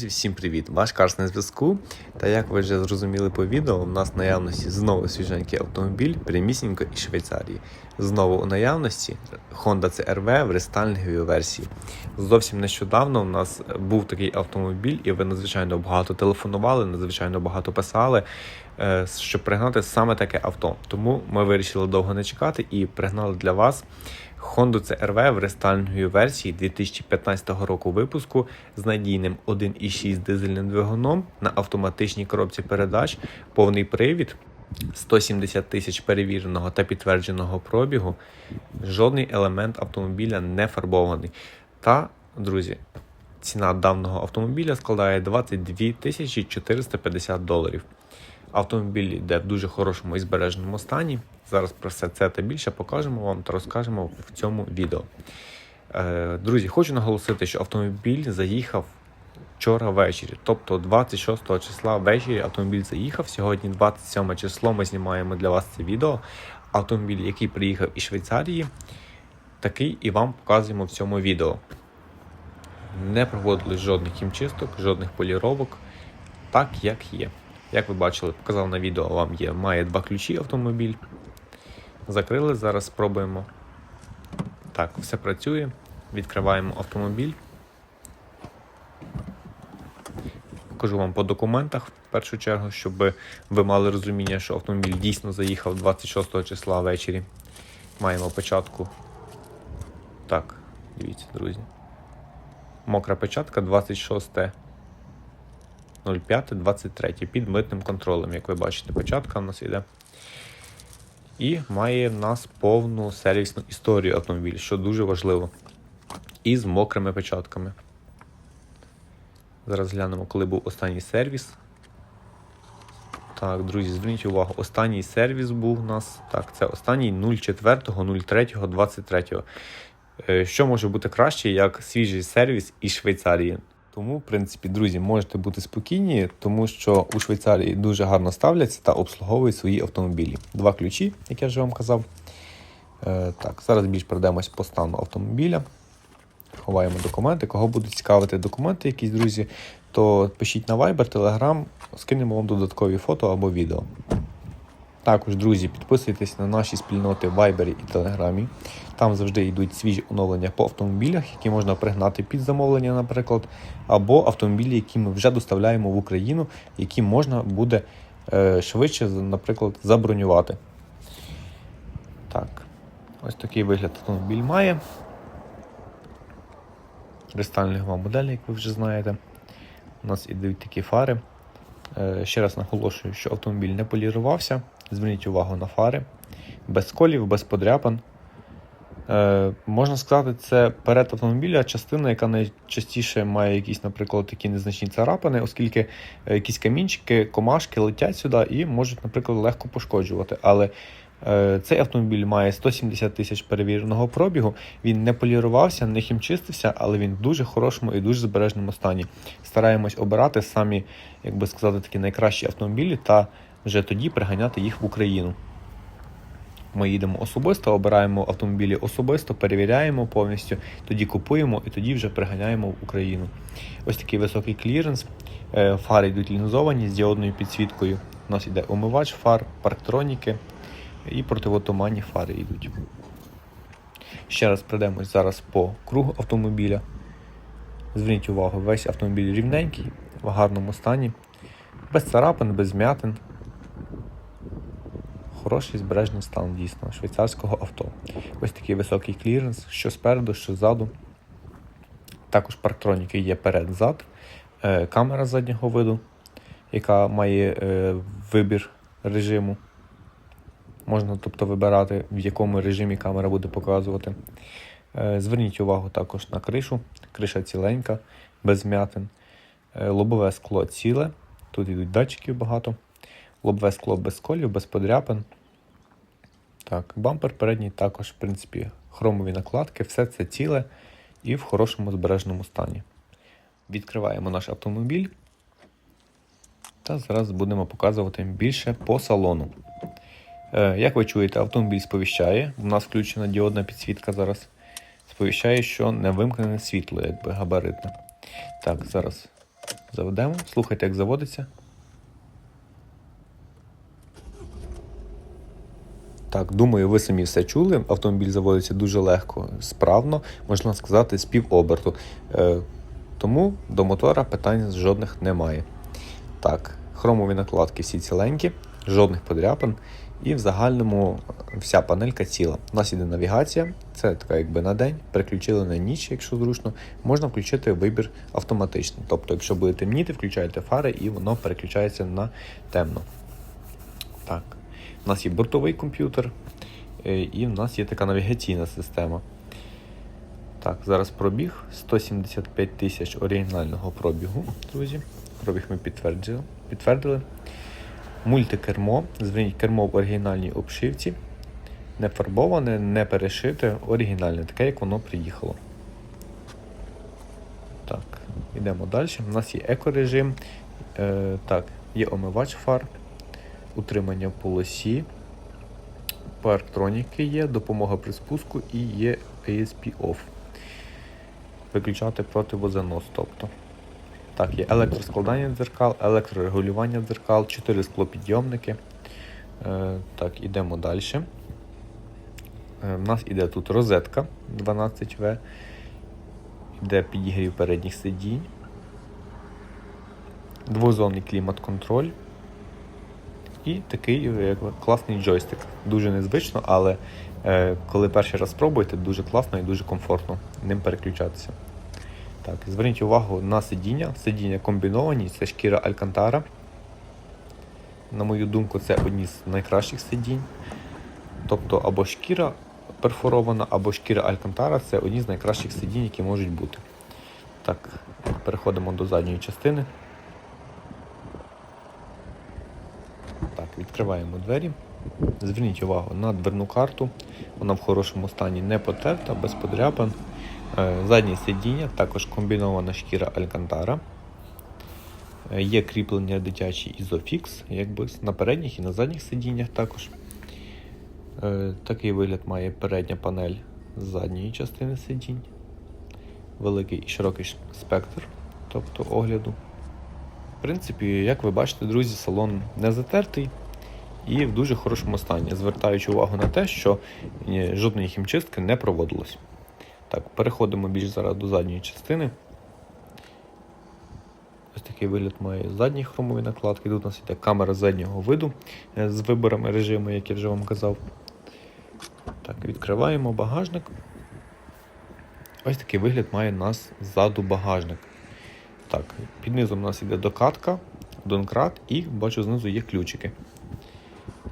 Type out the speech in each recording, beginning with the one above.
Друзі, всім привіт! Ваш Карс на зв'язку. Та як ви вже зрозуміли по відео, у нас в наявності знову свіженький автомобіль прямісінько із Швейцарії. Знову у наявності Honda CR-V в рестайлінговій версії. Зовсім нещодавно у нас був такий автомобіль, і ви надзвичайно багато телефонували, надзвичайно багато писали, е, щоб пригнати саме таке авто. Тому ми вирішили довго не чекати і пригнали для вас. Honda CR-V в рестайлінговій версії 2015 року випуску з надійним 1,6 дизельним двигуном на автоматичній коробці передач, повний привід, 170 тисяч перевіреного та підтвердженого пробігу. Жодний елемент автомобіля не фарбований. Та, друзі, ціна даного автомобіля складає 22 тисячі 450 доларів. Автомобіль йде в дуже хорошому і збереженому стані. Зараз про все це та більше покажемо вам та розкажемо в цьому відео. Е, Друзі, хочу наголосити, що автомобіль заїхав вчора ввечері, тобто 26 числа ввечері автомобіль заїхав. Сьогодні 27 число. Ми знімаємо для вас це відео. Автомобіль, який приїхав із Швейцарії, такий і вам показуємо в цьому відео. Не проводили жодних хімчисток, жодних поліровок, так як є. Як ви бачили, показав на відео, вам є, має два ключі автомобіль. Закрили, зараз спробуємо. Так, все працює. Відкриваємо автомобіль. Покажу вам по документах в першу чергу, щоб ви мали розуміння, що автомобіль дійсно заїхав 26 числа ввечері. Маємо печатку. Так, дивіться, друзі. Мокра печатка 26 05.23 під митним контролем, як ви бачите, печатка в нас йде. І має в нас повну сервісну історію автомобіля, що дуже важливо. І з мокрими печатками. Зараз глянемо, коли був останній сервіс. Так, друзі, зверніть увагу, останній сервіс був у нас. Так, це останній 04.03.23. Е, Що може бути краще, як свіжий сервіс із Швейцарії? Тому, в принципі, друзі, можете бути спокійні, тому що у Швейцарії дуже гарно ставляться та обслуговують свої автомобілі. Два ключі, як я вже вам казав. Е, так, зараз більш пройдемось по стану автомобіля. Ховаємо документи. Кого будуть цікавити документи, якісь друзі, то пишіть на Viber, Telegram, скинемо вам додаткові фото або відео. Також, друзі, підписуйтесь на наші спільноти в Viber і Telegram. Там завжди йдуть свіжі оновлення по автомобілях, які можна пригнати під замовлення, наприклад, або автомобілі, які ми вже доставляємо в Україну, які можна буде е, швидше, наприклад, забронювати. Так, ось такий вигляд автомобіль має. Рестайлінгова модель, як ви вже знаєте. У нас ідуть такі фари. Е, Ще раз наголошую, що автомобіль не полірувався. Зверніть увагу на фари. Без колів, без подряпин. Е, Можна сказати, це перед автомобіля частина, яка найчастіше має якісь, наприклад, такі незначні царапини, оскільки е, якісь камінчики, комашки летять сюди і можуть, наприклад, легко пошкоджувати. Але цей автомобіль має 170 тисяч перевіреного пробігу. Він не полірувався, не хімчистився, але він в дуже хорошому і дуже збережному стані. Стараємось обирати самі, як би сказати, такі найкращі автомобілі та вже тоді приганяти їх в Україну. Ми їдемо особисто, обираємо автомобілі особисто, перевіряємо повністю, тоді купуємо і тоді вже приганяємо в Україну. Ось такий високий кліренс. Е, Фари йдуть лінзовані з діодною підсвіткою. У нас йде омивач фар, парктроніки і противотуманні фари йдуть. Ще раз пройдемось зараз по кругу автомобіля. Зверніть увагу, весь автомобіль рівненький, в гарному стані, без царапин, без м'ятин. Хороший збережний стан дійсно швейцарського авто. Ось такий високий кліренс, що спереду, що ззаду. Також парктроніки є перед-зад, Е, камера заднього виду, яка має е, вибір режиму. Можна тобто вибирати, в якому режимі камера буде показувати. Е, Зверніть увагу також на кришу. Криша ціленька, без м'ятин. Е, Лобове скло ціле. Тут йдуть датчиків багато. Лобове скло без колів, без подряпин. Так, бампер передній також, в принципі, хромові накладки, все це ціле і в хорошому збереженому стані. Відкриваємо наш автомобіль. Та зараз будемо показувати більше по салону. Е, як ви чуєте, автомобіль сповіщає. У нас включена діодна підсвітка зараз. Сповіщає, що не вимкнене світло, якби габаритне. Так, зараз Заведемо. Слухайте, як заводиться. Так, думаю, ви самі все чули. Автомобіль заводиться дуже легко, справно, можна сказати, з півоберту. Е, тому до мотора питань жодних немає. Так, хромові накладки всі ціленькі, жодних подряпин. І в загальному вся панелька ціла. У нас іде навігація, це така якби на день, переключили на ніч, якщо зручно. Можна включити вибір автоматичний. Тобто, якщо буде темніти, включаєте фари і воно переключається на темно. Так. У нас є бортовий комп'ютер, е, і в нас є така навігаційна система. Так, зараз пробіг 175 тисяч оригінального пробігу, друзі. Пробіг ми підтвердили. підтвердили. Мультикермо. Зверніть кермо в оригінальній обшивці. Не фарбоване, не перешите, оригінальне, таке, як воно приїхало. Так, йдемо далі. У нас є екорежим. Е, так, є омивач фар, утримання полосі, парктроніки є, допомога при спуску і є ASP OFF. Виключати противозанос. тобто. Так, є електроскладання дзеркал, електрорегулювання дзеркал, 4 склопідйомники. Е, так, ідемо далі. Е, У нас іде тут розетка 12В, іде підігрів передніх сидінь, двозонний клімат-контроль і такий класний джойстик. Дуже незвично, але е, коли перший раз спробуєте, дуже класно і дуже комфортно ним переключатися. Так, зверніть увагу на сидіння. Сидіння комбіновані, це шкіра Алькантара. На мою думку, це одні з найкращих сидінь. Тобто або шкіра перфорована, або шкіра Алькантара це одні з найкращих сидінь, які можуть бути. Так, переходимо до задньої частини. Так, відкриваємо двері. Зверніть увагу на дверну карту. Вона в хорошому стані не потерта, без подряпин. Е, Заднє сидіння, також комбінована шкіра Алькантара. Е, Є кріплення дитячі Isofix, якби на передніх і на задніх сидіннях також. Е, Такий вигляд має передня панель з задньої частини сидінь. Великий і широкий спектр, тобто огляду. В принципі, як ви бачите, друзі, салон не затертий і в дуже хорошому стані, звертаючи увагу на те, що жодної хімчистки не проводилось. Так, переходимо більш зараз до задньої частини. Ось такий вигляд має задні хромові накладки. Тут у нас йде камера заднього виду е, з виборами режиму, як я вже вам казав. Так, відкриваємо багажник. Ось такий вигляд має у нас ззаду багажник. Так, під низом у нас йде докатка, донкрат і бачу знизу є ключики.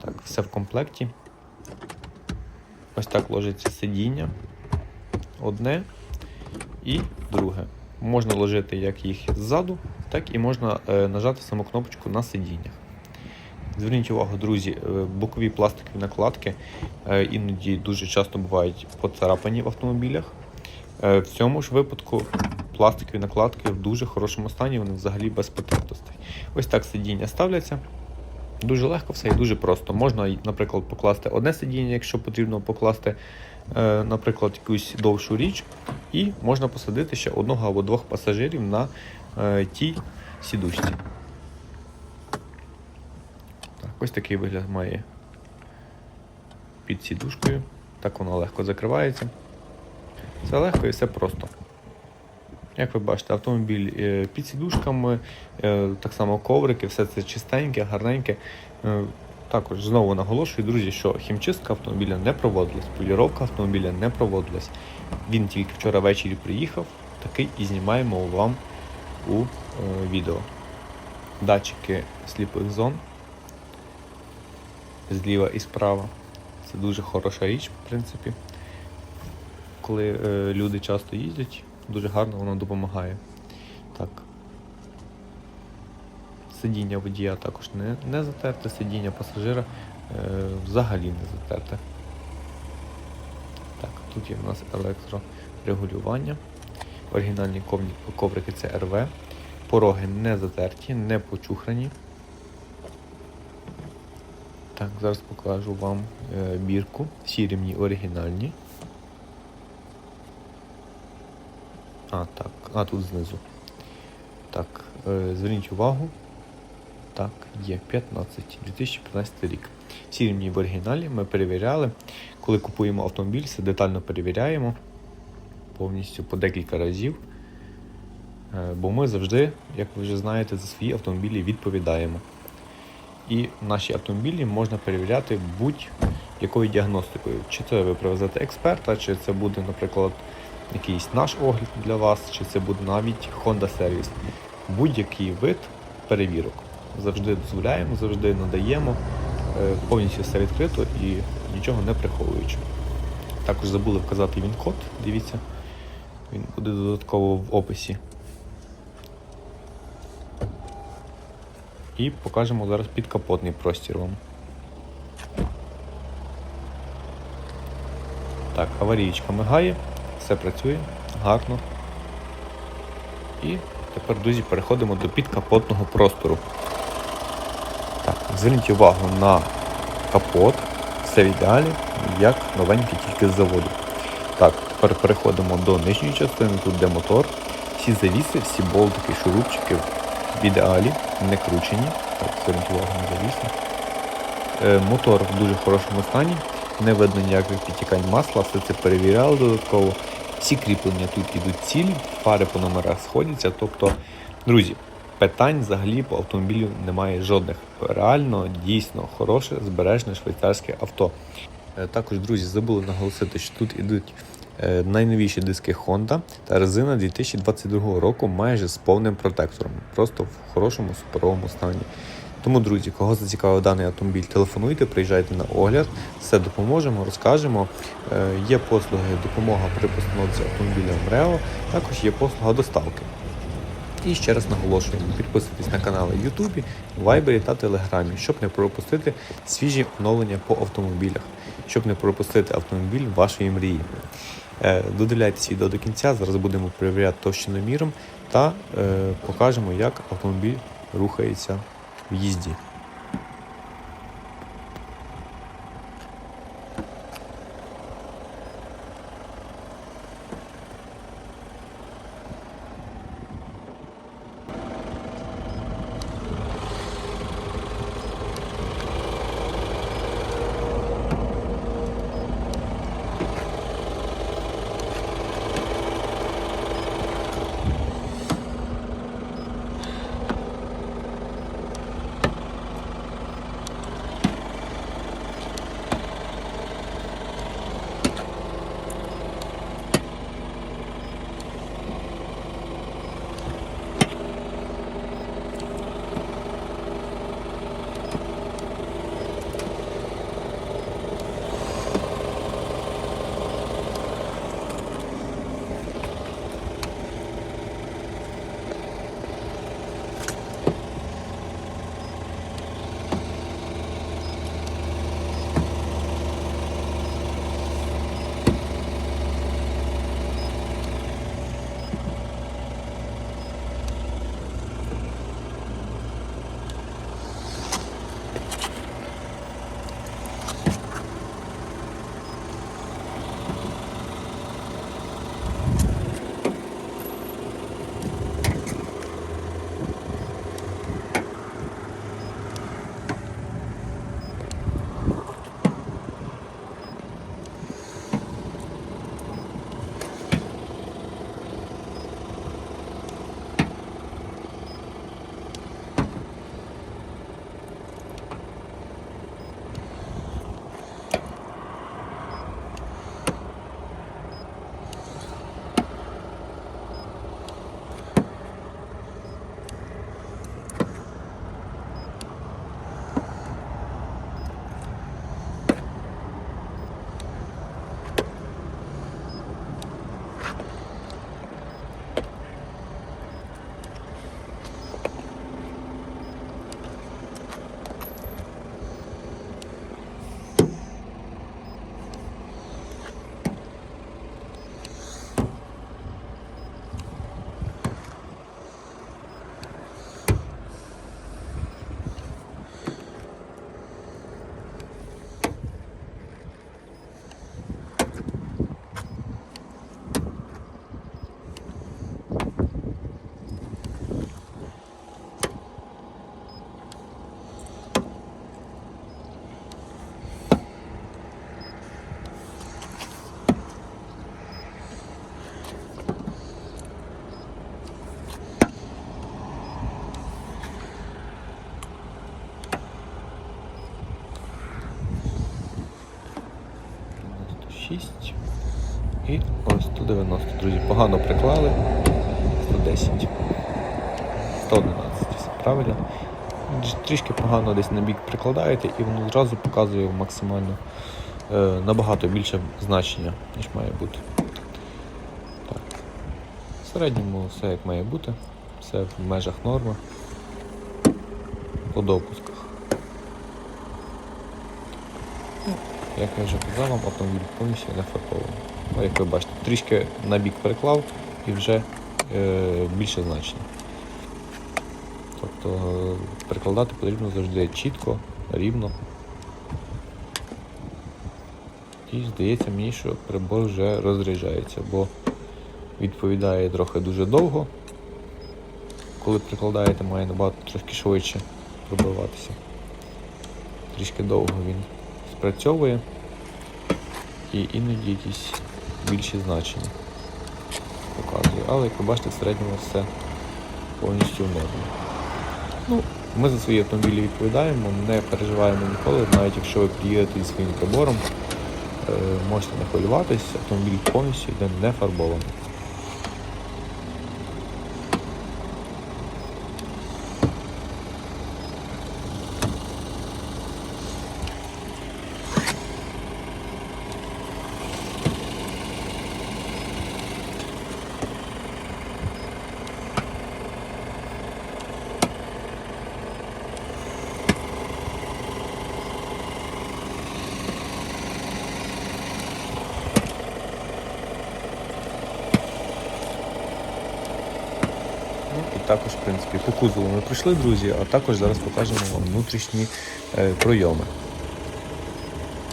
Так, все в комплекті. Ось так ложиться сидіння. Одне і друге. Можна ложити як їх ззаду, так і можна е, нажати саму кнопочку на сидіннях. Зверніть увагу, друзі, е, бокові пластикові накладки е, іноді дуже часто бувають поцарапані в автомобілях. В цьому ж випадку пластикові накладки в дуже хорошому стані, вони взагалі без потертостей. Ось так сидіння ставляться. Дуже легко все і дуже просто. Можна, наприклад, покласти одне сидіння, якщо потрібно покласти, наприклад, якусь довшу річ, і можна посадити ще одного або двох пасажирів на е, тій сідушці. Так, ось такий вигляд має під сідушкою. Так воно легко закривається. Все легко і все просто. Як ви бачите, автомобіль е, під сідушками, е, так само коврики, все це чистеньке, гарненьке. Також знову наголошую, друзі, що хімчистка автомобіля не проводилась, поліровка автомобіля не проводилась. Він тільки вчора ввечері приїхав, такий і знімаємо вам у е, відео. Датчики сліпих зон зліва і справа. Це дуже хороша річ, в принципі. Коли е, люди часто їздять, дуже гарно воно допомагає. Так. Сидіння водія також не, не затерте, сидіння пасажира е, взагалі не затерте. Так, тут є в нас електрорегулювання. Оригінальні коврики це РВ. Пороги не затерті, не почухрані. Так, зараз покажу вам е, бірку. Всі рівні оригінальні. А, так, а тут знизу. Так, Е, Зверніть увагу. Так, є 15, 2015 рік. Всі рівні в оригіналі ми перевіряли. Коли купуємо автомобіль, все детально перевіряємо повністю по декілька разів. Е, Бо ми завжди, як ви вже знаєте, за свої автомобілі відповідаємо. І наші автомобілі можна перевіряти будь-якою діагностикою. Чи це ви привезете експерта, чи це буде, наприклад, якийсь наш огляд для вас, чи це буде навіть Honda Service. Будь-який вид перевірок. Завжди дозволяємо, завжди надаємо, е, повністю все відкрито і нічого не приховуючи. Також забули вказати він код, дивіться, він буде додатково в описі. І покажемо зараз підкапотний простір вам. Так, аварійка мигає, все працює гарно. І тепер, друзі, переходимо до підкапотного простору. Зверніть увагу на капот, все в ідеалі, як новенький тільки з заводу. Так, тепер переходимо до нижньої частини, тут де мотор. Всі завіси, всі болтики, шурупчики в ідеалі, не кручені. Так, зверніть увагу на завіси. Е, мотор в дуже хорошому стані, не видно ніяких підтікань масла, все це перевіряли додатково. Всі кріплення тут ідуть цілі, фари по номерах сходяться. Тобто, друзі, питань взагалі по автомобілю немає жодних. Реально, дійсно хороше, збережне швейцарське авто. Е, Також, друзі, забули наголосити, що тут ідуть е, найновіші диски Honda та резина 2022 року майже з повним протектором, просто в хорошому суперовому стані. Тому, друзі, кого зацікавив даний автомобіль, телефонуйте, приїжджайте на огляд, все допоможемо, розкажемо. Е, Є послуги допомога при постановці автомобіля в МРЕО, також є послуга доставки. І ще раз наголошуємо, підписуйтесь на канали в Ютубі, Вайбері та Телеграмі, щоб не пропустити свіжі оновлення по автомобілях, щоб не пропустити автомобіль вашої мрії. Е, Додивляйтесь відео до кінця, зараз будемо перевіряти товщиноміром та е, покажемо, як автомобіль рухається в їзді. Погано приклали. 110. 111, все правильно. Трішки погано десь на бік прикладаєте і воно одразу показує максимально е, набагато більше значення, ніж має бути. Так. В середньому все як має бути, все в межах норми. По допусках. Як я вже казав, вам автомобіль повністю не фарбований. Як ви бачите, трішки на бік переклав і вже е, більше значення. Тобто е, перекладати потрібно завжди чітко, рівно. І здається мені, що прибор вже розряджається, бо відповідає трохи дуже довго. Коли прикладаєте, має набагато трошки швидше пробиватися. Трішки довго він спрацьовує і іноді якісь більші значення показує. Але як ви бачите, в середньому все повністю в нормі. Ну, ми за свої автомобілі відповідаємо, не переживаємо ніколи, навіть якщо ви приїдете зі своїм прибором, е, можете не хвилюватись, автомобіль повністю йде не фарбований. Ну і також, в принципі, по кузову ми пройшли, друзі, а також зараз покажемо вам внутрішні е, пройоми.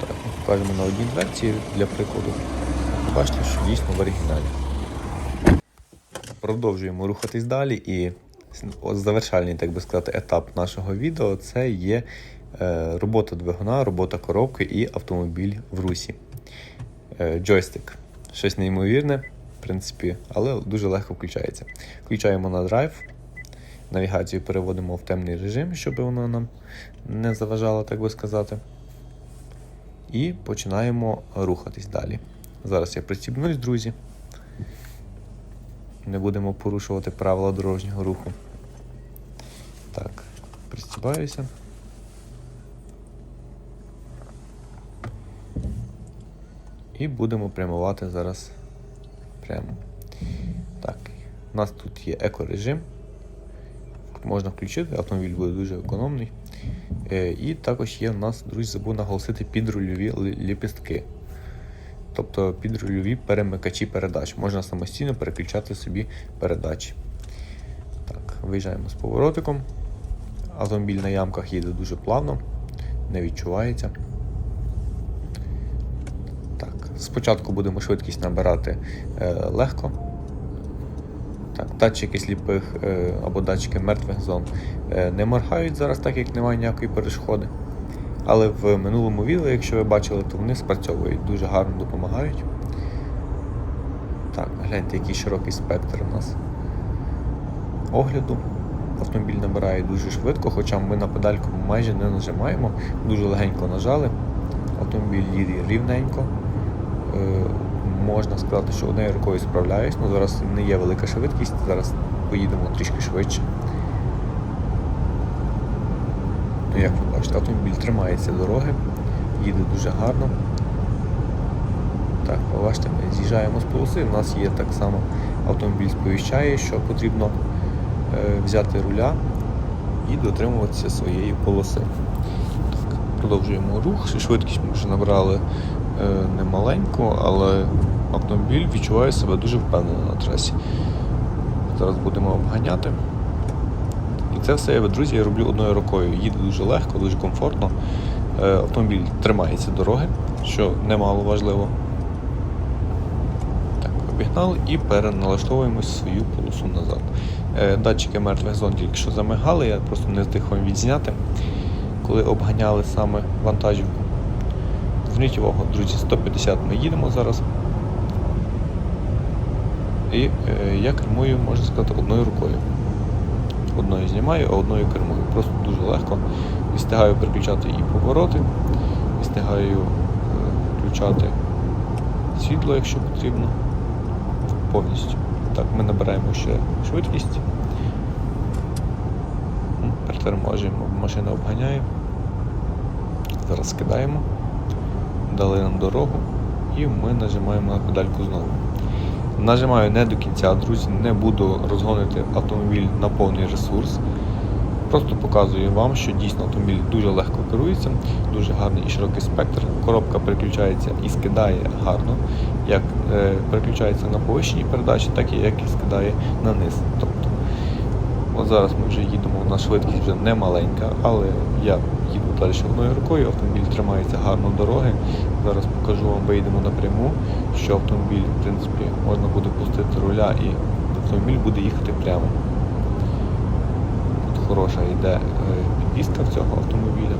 Так, покажемо на одній дверці для прикладу. Бачите, що дійсно в оригіналі. Продовжуємо рухатись далі і завершальний, так би сказати, етап нашого відео це є е, робота двигуна, робота коробки і автомобіль в русі. Е, джойстик. Щось неймовірне, в принципі, але дуже легко включається. Включаємо на драйв, навігацію переводимо в темний режим, щоб вона нам не заважала, так би сказати. І починаємо рухатись далі. Зараз я пристібнусь, друзі. Не будемо порушувати правила дорожнього руху. Так, пристібаюся. І будемо прямувати зараз прямо. Так, у нас тут є екорежим. Можна включити, автомобіль буде дуже економний. Е, І також є у нас, друзі, забув наголосити підрульові ліпістки. Тобто підрульові перемикачі передач. Можна самостійно переключати собі передачі. Так, виїжджаємо з поворотиком. Автомобіль на ямках їде дуже плавно, не відчувається. Спочатку будемо швидкість набирати е, легко. Так, датчики сліпих е, або датчики мертвих зон е, не моргають зараз, так як немає ніякої перешкоди. Але в минулому відео, якщо ви бачили, то вони спрацьовують, дуже гарно допомагають. Так, гляньте, який широкий спектр у нас огляду. Автомобіль набирає дуже швидко, хоча ми на педальку майже не нажимаємо, дуже легенько нажали. Автомобіль їде рівненько. Е, можна сказати, що однією рукою справляюсь, але зараз не є велика швидкість, зараз поїдемо трішки швидше. Ну, як ви бачите, автомобіль тримається дороги, їде дуже гарно. Так, ви бачите, ми з'їжджаємо з полоси, у нас є так само автомобіль сповіщає, що потрібно е, взяти руля і дотримуватися своєї полоси. Так, продовжуємо рух, швидкість ми вже набрали е, немаленьку, але автомобіль відчуває себе дуже впевнено на трасі. Зараз будемо обганяти. І це все, друзі, я роблю одною рукою. Їде дуже легко, дуже комфортно. Е, Автомобіль тримається дороги, що немало важливо. Так, обігнали і переналаштовуємось свою полосу назад. Е, Датчики мертвих зон тільки що замигали, я просто не встиг вам відзняти, коли обганяли саме вантажівку. Зверніть увагу, друзі, 150 ми їдемо зараз. І е, я кермую, можна сказати, одною рукою. Одною знімаю, а одною кермую. Просто дуже легко. І встигаю переключати і повороти, і встигаю е, включати світло, якщо потрібно. Повністю. Так, ми набираємо ще швидкість. Бо машина обганяє. Зараз скидаємо. Дали нам дорогу і ми нажимаємо на педальку знову. Нажимаю не до кінця, друзі, не буду розгонити автомобіль на повний ресурс. Просто показую вам, що дійсно автомобіль дуже легко керується, дуже гарний і широкий спектр. Коробка переключається і скидає гарно, як е, переключається на повищеній передачі, так і як і скидає на низ. Тобто, от зараз ми вже їдемо, у нас швидкість вже не маленька, але я їду далі одною рукою, автомобіль тримається гарно дороги. Зараз покажу вам, вийдемо напряму, що автомобіль, в принципі, можна буде пустити руля і автомобіль буде їхати прямо. Тут хороша йде е, підвізка в цього автомобіля.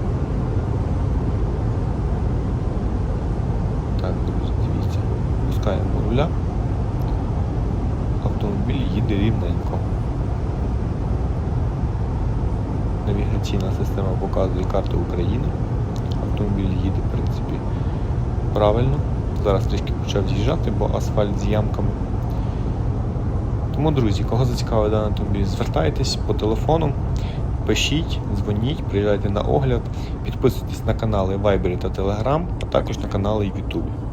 Так, друзі, дивіться. Пускаємо руля. Автомобіль їде рівненько. Навігаційна система показує карту України. Автомобіль їде, в принципі, правильно. Зараз трішки почав з'їжджати, бо асфальт з ямками. Тому, друзі, кого зацікавить даний автомобіль, звертайтесь по телефону, пишіть, дзвоніть, приїжджайте на огляд, підписуйтесь на канали Viber та Telegram, а також на канали YouTube.